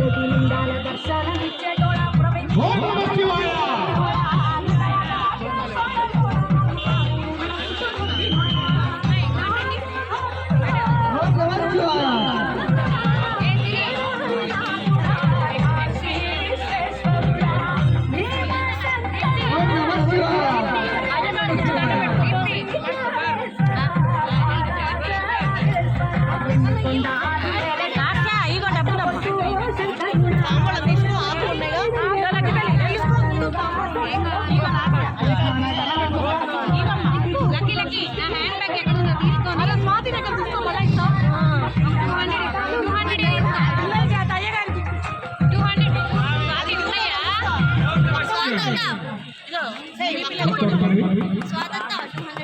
ఓం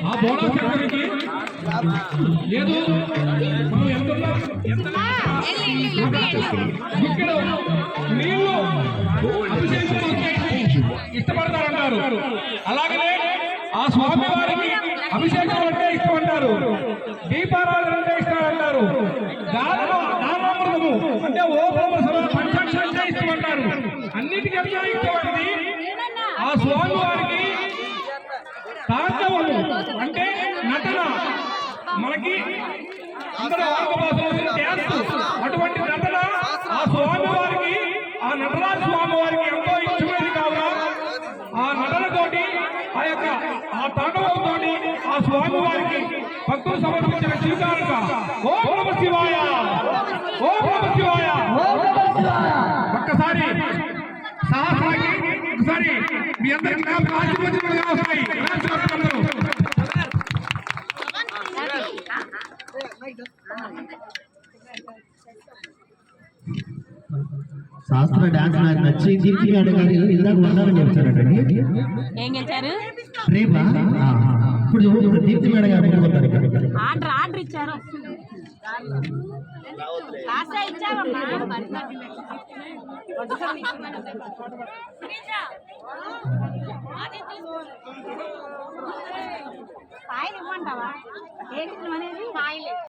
ఆ బోనస్ సెంటర్కి లేదు ఇక్కడ నీళ్ళు ఇష్టపడతారంటారు అలాగనే ఆ స్వామి వారికి అభిషేకం అంటే ఇష్టమంటారు దీపారాధన అంటే ఇష్టం అంటారు దానామృతము అంటే ఓం పంచాక్ష అంటే ఇష్టమంటారు అన్నిటికన్నా ఇష్టమైనది ఆ స్వామి వారికి తాండవము అంటే నటన. మనకి అందరూ భాషలో డ్యాన్స్ అటువంటి నటన ఆ స్వామి వారికి ఆ నటరాజ స్వామి వారికి ఎంతో ఇష్టమైనది కావున ఆ నటనతోటి ఆ యొక్క ఆ తాండవంతోటి ఆ స్వామి వారికి భక్తులు సమర్పించిన శ్రీకారక ఓం నమ శివాయ. ఓం నమ శివాయ. ఒక్కసారి సహస్రాకి ఒకసారి మీ అందరికి నా ఆశీర్వచనాలు వస్తాయి అందరూ శాస్త్ర డాన్స్ నాకు నచ్చి దీప్తి మేడం గారు ఇందాక ఉన్నారని చెప్తారటండి ఏం గెలిచారు? రేపా ఆ, ఇప్పుడు ఇప్పుడు దీప్తి మేడం గారు ఇక్కడ. ఆర్డర్ ఆర్డర్ ఇచ్చారు. పాయలు ఇవ్వమంటావా ఏంటి అనేది పాయలే